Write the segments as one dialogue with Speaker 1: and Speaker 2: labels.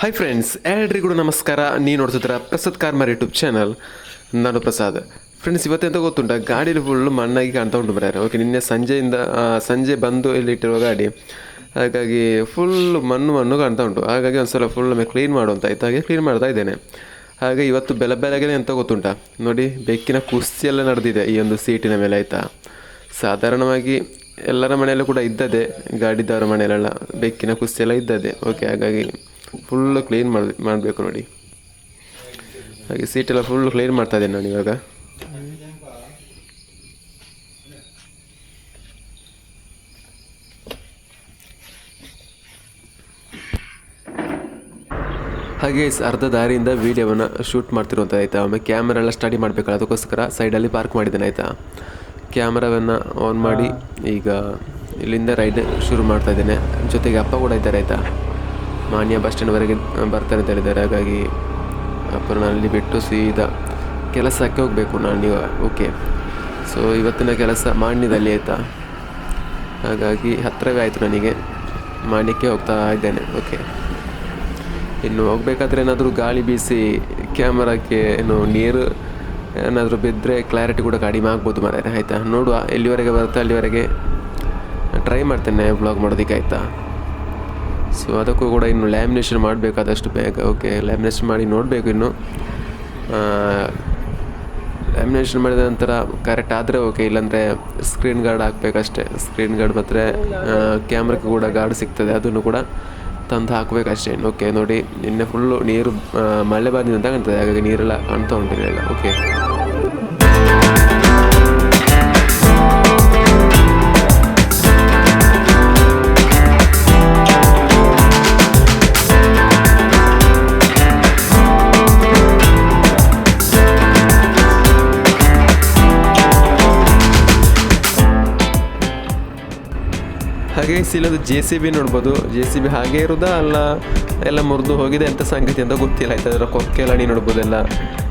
Speaker 1: Hi friends ಎಲ್ರಿಗೂ ನಮಸ್ಕಾರ. ನೀವು ನೋಡ್ತಿದ್ದೀರ ಪ್ರಸಾದ್ ಕಾರ್ಮರ್ ಯೂಟ್ಯೂಬ್ ಚಾನಲ್ ನಾನು ಪ್ರಸಾದ್. ಫ್ರೆಂಡ್ಸ್ ಇವತ್ತೆಂತ ಗೊತ್ತುಂಟ? ಗಾಡಿಯಲ್ಲಿ ಫುಲ್ ಮಣ್ಣಾಗಿ ಕಾಣ್ತಾ ಉಂಟು ಬರ್ಯಾರ ಓಕೆ ನಿನ್ನೆ ಸಂಜೆಯಿಂದ ಸಂಜೆ ಬಂದು ಇಲ್ಲಿ ಇಟ್ಟಿರುವ ಗಾಡಿ, ಹಾಗಾಗಿ ಫುಲ್ ಮಣ್ಣು ಮಣ್ಣು ಕಾಣ್ತಾ ಉಂಟು. ಹಾಗಾಗಿ ಒಂದ್ಸಲ ಫುಲ್ ಕ್ಲೀನ್ ಮಾಡುವಂತ ಆಯ್ತು. ಹಾಗೆ ಕ್ಲೀನ್ ಮಾಡ್ತಾ ಇದ್ದೇನೆ. ಹಾಗೆ ಇವತ್ತು ಬೆಲೆ ಬೆಳಗ್ಗೆ ಎಂತ ಗೊತ್ತುಂಟ? ನೋಡಿ, ಬೆಕ್ಕಿನ ಕುಸ್ತಿ ಎಲ್ಲ ನಡೆದಿದೆ ಈ ಒಂದು ಸೀಟಿನ ಮೇಲೆ ಆಯಿತಾ? ಸಾಧಾರಣವಾಗಿ ಎಲ್ಲರ ಮನೆಯಲ್ಲೂ ಕೂಡ ಇದ್ದದೆ ಗಾಡಿದವರ ಮನೆಯಲ್ಲೆಲ್ಲ ಬೆಕ್ಕಿನ ಕುಸ್ತಿ ಎಲ್ಲ ಇದ್ದದೆ ಓಕೆ ಹಾಗಾಗಿ ಫುಲ್ಲು ಕ್ಲೀನ್ ಮಾಡಿ ಮಾಡಬೇಕು ನೋಡಿ. ಹಾಗೆ ಸೀಟೆಲ್ಲ ಫುಲ್ ಕ್ಲೀನ್ ಮಾಡ್ತಾ ಇದ್ದೇನೆ ನಾನು ಇವಾಗ. ಹಾಗೆ ಅರ್ಧ ದಾರಿಯಿಂದ ವೀಡಿಯೋವನ್ನು ಶೂಟ್ ಮಾಡ್ತಿರುವಂಥ ಆಯಿತಾ? ಆಮೇಲೆ ಕ್ಯಾಮ್ರಾ ಎಲ್ಲ ಸ್ಟಡಿ ಮಾಡಬೇಕಲ್ಲ ಅದಕ್ಕೋಸ್ಕರ ಸೈಡಲ್ಲಿ ಪಾರ್ಕ್ ಮಾಡಿದ್ದೇನೆ ಆಯಿತಾ? ಕ್ಯಾಮ್ರಾವನ್ನು ಆನ್ ಮಾಡಿ ಈಗ ಇಲ್ಲಿಂದ ರೈಡ್ ಶುರು ಮಾಡ್ತಾ ಇದ್ದೇನೆ. ಜೊತೆಗೆ ಅಪ್ಪ ಕೂಡ ಇದ್ದಾರೆ ಆಯಿತಾ? ಮಾನ್ಯ ಬಸ್ ಸ್ಟ್ಯಾಂಡ್ವರೆಗೆ ಬರ್ತಾರೆ ಅಂತ ಹೇಳಿದ್ದಾರೆ. ಹಾಗಾಗಿ ಅಪ್ಪನ ಅಲ್ಲಿ ಬಿಟ್ಟು ಸೀದಾ ಕೆಲಸಕ್ಕೆ ಹೋಗಬೇಕು ನಾನು ನೀವು ಓಕೆ ಸೊ ಇವತ್ತಿನ ಕೆಲಸ ಮಾನ್ಯದಲ್ಲಿ ಆಯಿತಾ? ಹಾಗಾಗಿ ಹತ್ತಿರವೇ ಆಯಿತು ನನಗೆ. ಮಾಡಲಿಕ್ಕೆ ಹೋಗ್ತಾ ಇದ್ದೇನೆ. ಓಕೆ ಇನ್ನು ಹೋಗ್ಬೇಕಾದ್ರೆ ಏನಾದರೂ ಗಾಳಿ ಬೀಸಿ, ಕ್ಯಾಮರಾಕ್ಕೆ ಏನು ನೀರು ಏನಾದರೂ ಬಿದ್ದರೆ ಕ್ಲಾರಿಟಿ ಕೂಡ ಕಡಿಮೆ ಆಗ್ಬೋದು ಮಾರ್ರೆ. ಆಯಿತಾ? ನೋಡುವ ಎಲ್ಲಿವರೆಗೆ ಬರುತ್ತೆ, ಅಲ್ಲಿವರೆಗೆ ಟ್ರೈ ಮಾಡ್ತೇನೆ ಬ್ಲಾಗ್ ಮಾಡೋದಕ್ಕೆ ಆಯಿತಾ ಸೊ ಅದಕ್ಕೂ ಕೂಡ ಇನ್ನು ಲ್ಯಾಮಿನೇಷನ್ ಮಾಡಬೇಕಾದಷ್ಟು ಬೇಗ. ಓಕೆ ಲ್ಯಾಮಿನೇಷನ್ ಮಾಡಿ ನೋಡಬೇಕು ಇನ್ನು. ಲ್ಯಾಮಿನೇಷನ್ ಮಾಡಿದ ನಂತರ ಕರೆಕ್ಟ್ ಆದರೆ ಓಕೆ ಇಲ್ಲಾಂದರೆ ಸ್ಕ್ರೀನ್ ಗಾರ್ಡ್ ಹಾಕಬೇಕಷ್ಟೇ. ಸ್ಕ್ರೀನ್ ಗಾರ್ಡ್ ಮಾತ್ರ ಕ್ಯಾಮ್ರಕ್ಕೆ ಕೂಡ ಗಾರ್ಡ್ ಸಿಗ್ತದೆ, ಅದನ್ನು ಕೂಡ ತಂದು ಹಾಕಬೇಕಷ್ಟೇ. ಓಕೆ ನೋಡಿ, ನಿನ್ನೆ ಫುಲ್ಲು ನೀರು ಮಳೆ ಬಂದಿದೆ ಅಂತ ಕಾಣ್ತದೆ, ಹಾಗಾಗಿ ನೀರೆಲ್ಲ ಕಾಣ್ತಾ ಉಂಟಿರಲಿಲ್ಲ ಓಕೆ ಹಾಗೆ ಇಲ್ಲೊಂದು ಜೆ ಸಿ ಬಿ ನೋಡ್ಬೋದು. ಜೆ ಸಿ ಬಿ ಹಾಗೆ ಇರೋದಾ ಅಲ್ಲ? ಎಲ್ಲ ಮುರಿದು ಹೋಗಿದೆ ಅಂತ ಸಂಗತಿ ಅಂತ ಗೊತ್ತಿಲ್ಲ. ಆಯ್ತು, ಅದರ ಕೊಕ್ಕೆ ಎಲ್ಲ ನೋಡ್ಬೋದು ಎಲ್ಲ.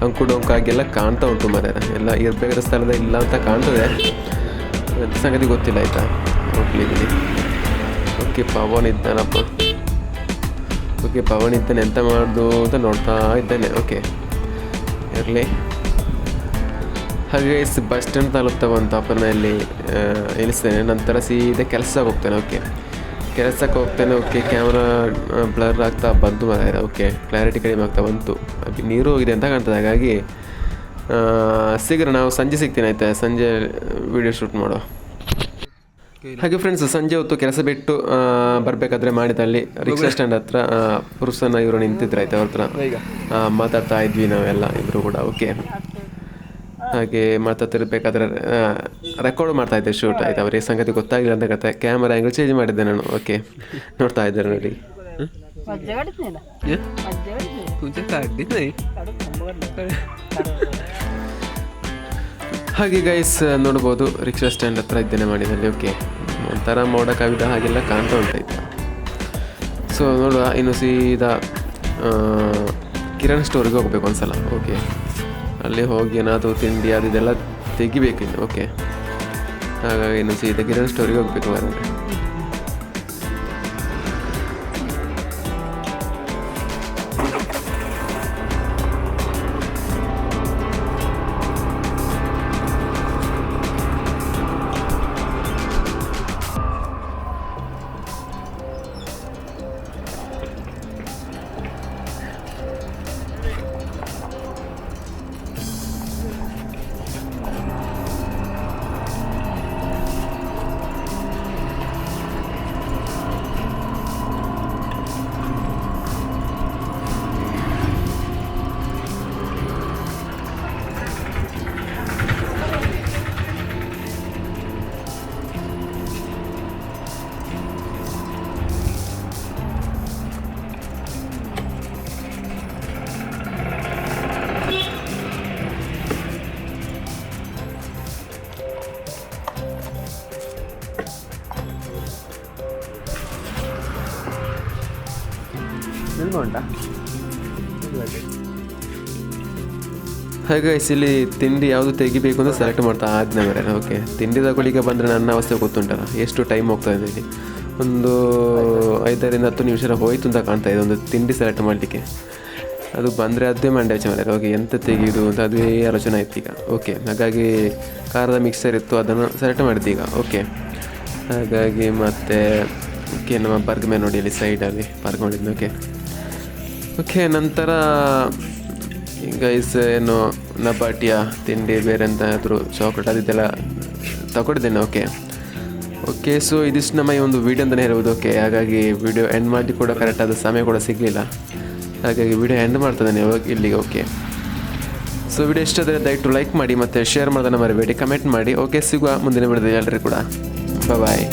Speaker 1: ಅಂಕು ಡೊಂಕು ಆಗೆಲ್ಲ ಕಾಣ್ತಾ ಉಂಟು ಮನೆ ಎಲ್ಲ ಇರಬೇಕಾದ ಸ್ಥಳದ ಇಲ್ಲ ಅಂತ ಕಾಣ್ತದೆ. ಅಂತ ಸಂಗತಿ ಗೊತ್ತಿಲ್ಲ, ಆಯ್ತಾ? ಹೋಗ್ಲಿ ಓಕೆ, ಪವನ್ ಇದ್ದಾನಪ್ಪ. ಓಕೆ, ಪವನ್ ಇದ್ದಾನೆ. ಎಂತ ಮಾಡೋದು ಅಂತ ನೋಡ್ತಾ ಇದ್ದಾನೆ. ಓಕೆ, ಇರಲಿ. ಹಾಗೆ ಬಸ್ ಸ್ಟ್ಯಾಂಡ್ ತಲುಪ್ತಾ ಬಂತು ಅಪ್ಪನ ಇಲ್ಲಿ ಇಳಿಸ್ತೇನೆ ನಂತರ ಸೀದಾ ಕೆಲಸಕ್ಕೆ ಹೋಗ್ತೇನೆ ಓಕೆ ಕೆಲಸಕ್ಕೆ ಹೋಗ್ತೇನೆ ಓಕೆ ಕ್ಯಾಮ್ರಾ ಬ್ಲರ್ ಆಗ್ತಾ ಬಂತು ಮಾರಾಯ ಓಕೆ ಕ್ಲಾರಿಟಿ ಕಡಿಮೆ ಆಗ್ತಾ ಬಂತು. ಅದು ನೀರು ಹೋಗಿದೆ ಅಂತ ಕಾಣ್ತದೆ ಹಾಗಾಗಿ ಸಿಗ್ರೆ ನಾವು ಸಂಜೆ ಸಿಗ್ತೀನಿ ಆಯ್ತಾ? ಸಂಜೆ ವಿಡಿಯೋ ಶೂಟ್ ಮಾಡೋ ಹಾಗೆ ಫ್ರೆಂಡ್ಸ್ ಸಂಜೆ ಹೊತ್ತು ಕೆಲಸ ಬಿಟ್ಟು ಬರಬೇಕಾದ್ರೆ ಮಾಡಿದಲ್ಲಿ ರಿಕ್ಷಾ ಸ್ಟ್ಯಾಂಡ್ ಹತ್ರ ಪುರುಷನ ಇವರು ನಿಂತಿದ್ರು ಆಯ್ತಾ? ಅವ್ರ ಹತ್ರ ಮಾತಾಡ್ತಾ ಇದ್ವಿ ನಾವೆಲ್ಲ ಇಬ್ಬರು ಕೂಡ ಓಕೆ ಹಾಗೆ ಮಾಡ್ತಾ ತಿರ್ಬೇಕಾದ್ರೆ ರೆಕಾರ್ಡ್ ಮಾಡ್ತಾ ಇದ್ದೆ ಶೂಟ್ ಆಯ್ತು. ಅವರಿಗೆ ಸಂಗತಿ ಗೊತ್ತಾಗಿಲ್ಲ ಅಂತ ಕತೆ ಕ್ಯಾಮರಾ ಆ್ಯಂಗಲ್ ಚೇಂಜ್ ಮಾಡಿದ್ದೆ ನಾನು. ಓಕೆ ನೋಡ್ತಾ ಇದ್ದಾರೆ ನೋಡಿ. ಹಾಗೆ ಗೈಸ್ ನೋಡ್ಬೋದು. ರಿಕ್ಷಾ ಸ್ಟ್ಯಾಂಡ್ ಹತ್ರ ಇದ್ದೇನೆ ಮಾಡಿದಲ್ಲಿ ಓಕೆ ಒಂಥರ ಮೋಡ ಕವಿದ ಹಾಗೆಲ್ಲ ಕಾಣ್ತಾ ಉಂಟಾಯ್ತು ಸೊ ನೋಡುವ. ಇನ್ನು ಸೀದಾ ಕಿರಣ್ ಸ್ಟೋರಿಗೆ ಹೋಗ್ಬೇಕು ಒಂದ್ಸಲ. ಓಕೆ ಅಲ್ಲಿ ಹೋಗಿ ಏನಾದರೂ ತಿಂಡಿ ಅದು ಇದೆಲ್ಲ ತೆಗಿಬೇಕು ಇನ್ನು ಓಕೆ ಹಾಗಾಗಿ ಇನ್ನು ಸೀದಾ ಕಿರಣ್ ಸ್ಟೋರಿಗೆ ಹೋಗ್ಬೇಕು ಮಾರಾಯ
Speaker 2: ಉಂಟಾ?
Speaker 1: ಹಾಗೆ ಇಲ್ಲಿ ತಿಂಡಿ ಯಾವುದು ತೆಗಿಬೇಕು ಅಂತ ಸೆಲೆಕ್ಟ್ ಮಾಡ್ತಾ ಆದ್ನ ಮೇಲೆ. ಓಕೆ ತಿಂಡಿ ತಗೊಳ್ಳಿಕ್ಕೆ ಬಂದರೆ ನನ್ನ ಅವಸ್ಥೆ ಗೊತ್ತುಂಟಲ್ಲ? ಎಷ್ಟು ಟೈಮ್ ಹೋಗ್ತಾ ಇದೆ ಒಂದು ಐದರಿಂದ ಹತ್ತು ನಿಮಿಷ ಹೋಯ್ತು ಅಂತ ಕಾಣ್ತಾ ಇದೆ, ಒಂದು ತಿಂಡಿ ಸೆಲೆಕ್ಟ್ ಮಾಡಲಿಕ್ಕೆ. ಅದು ಬಂದರೆ ಅದೇ ಮಂಡ್ಯ ಮಾಡಿದೆ ಓಕೆ ಎಂತ ತೆಗೆಯುವುದು ಅಂತ ಅದೇ ಆಲೋಚನೆ ಆಯ್ತು ಈಗ. ಓಕೆ ಹಾಗಾಗಿ ಖಾರದ ಮಿಕ್ಸರ್ ಇತ್ತು, ಅದನ್ನು ಸೆಲೆಕ್ಟ್ ಮಾಡಿದ್ದು ಈಗ. ಓಕೆ ಹಾಗಾಗಿ ಮತ್ತೆ ಓಕೆ ನಮ್ಮ ಬರ್ಗ್ ಮೇಲೆ ನೋಡಿ ಅಲ್ಲಿ. ಸೈಡಲ್ಲಿ ಪಾರ್ಕ್ ಮಾಡಿದ್ದು ಓಕೆ ಓಕೆ ನಂತರ ಗೈಸ್ ಏನು ನಪಾಟಿಯ ತಿಂಡಿ ಬೇರೆ ಅಂತ ಆದರೂ ಚಾಕ್ಲೇಟ್ ಅದಿದ್ದೆಲ್ಲ ತಗೊಂಡಿದ್ದೇನೆ ಓಕೆ ಓಕೆ ಸೊ ಇದಿಷ್ಟು ನಮ್ಮ ಈ ಒಂದು ವಿಡಿಯೋ ಅಂತಲೇ ಹೇಳ್ಬೋದು ಓಕೆ ಹಾಗಾಗಿ ವೀಡಿಯೋ ಎಂಡ್ ಮಾಡಿ ಕೂಡ ಕರೆಕ್ಟಾದ ಸಮಯ ಕೂಡ ಸಿಗಲಿಲ್ಲ. ಹಾಗಾಗಿ ವಿಡಿಯೋ ಎಂಡ್ ಮಾಡ್ತಿದ್ದೇನೆ ಇಲ್ಲಿಗೆ ಓಕೆ ಸೊ ವಿಡಿಯೋ ಇಷ್ಟ ಆದರೆ ದಯವಿಟ್ಟು ಲೈಕ್ ಮಾಡಿ ಮತ್ತು ಶೇರ್ ಮಾಡೋದನ್ನು ಮರಿಬೇಡಿ ಕಮೆಂಟ್ ಮಾಡಿ ಓಕೆ ಸಿಗುವ ಮುಂದಿನ ವಿಡಿಯೋದಲ್ಲಿ ಎಲ್ಲರಿಗೂ ಕೂಡ. ಬಾಯ್